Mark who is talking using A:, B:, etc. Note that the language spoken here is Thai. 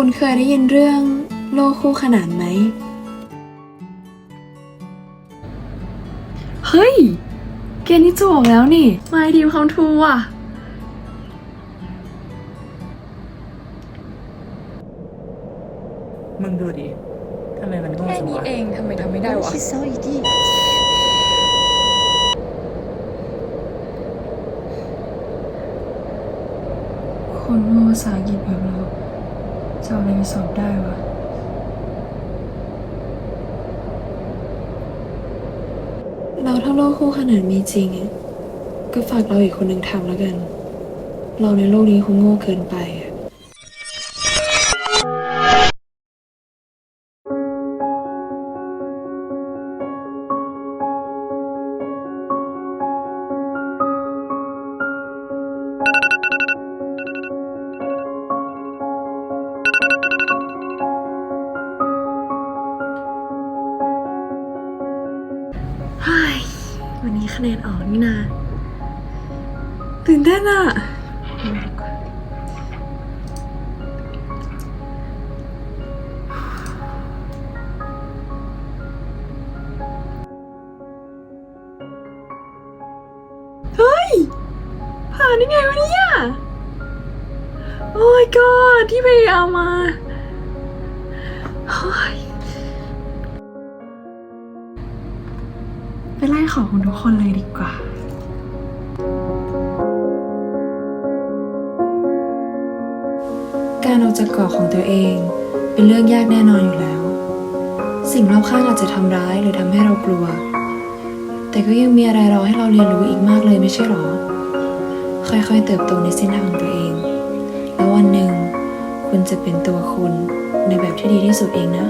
A: คุณเคยได้ยินเรื่องโลกคู่ขนานไหม เฮ้ย เกนี้จะออกแล้วนี่ My Dream Come True อะ
B: มึงดูดิ ทำไมมันโง่
C: แค่นี้เองทำไมทำไม่ได้วะ
A: คนพูดภาษาอังกฤษแบบเรา จะเอาอะไรมาสอบได้วะเราถ้าโลกคู่ขนานมีจริง ก็ฝากเราอีกคนหนึ่งทำแล้วกัน เราในโลกนี้คงโง่เกินไปอะ ฮ้ยวันนี้คะแนนออกนี่นาตื่นเต้นอะเฮ้ย ผ่านได้ไงวะเนี่ย โอ้ยกอดที่พยายามมา ไปไล่ขอของทุกคนเลยดีกว่า การออกจากเกาะของตัวเองเป็นเรื่องยากแน่นอนอยู่แล้ว สิ่งรอบข้างอาจจะทำร้ายหรือทำให้เรากลัว แต่ก็ยังมีอะไรรอให้เราเรียนรู้อีกมากเลยไม่ใช่หรอ ค่อยๆเติบโตในเส้นทางของตัวเอง แล้ววันหนึ่งคุณจะเป็นตัวคุณในแบบที่ดีที่สุดเองนะ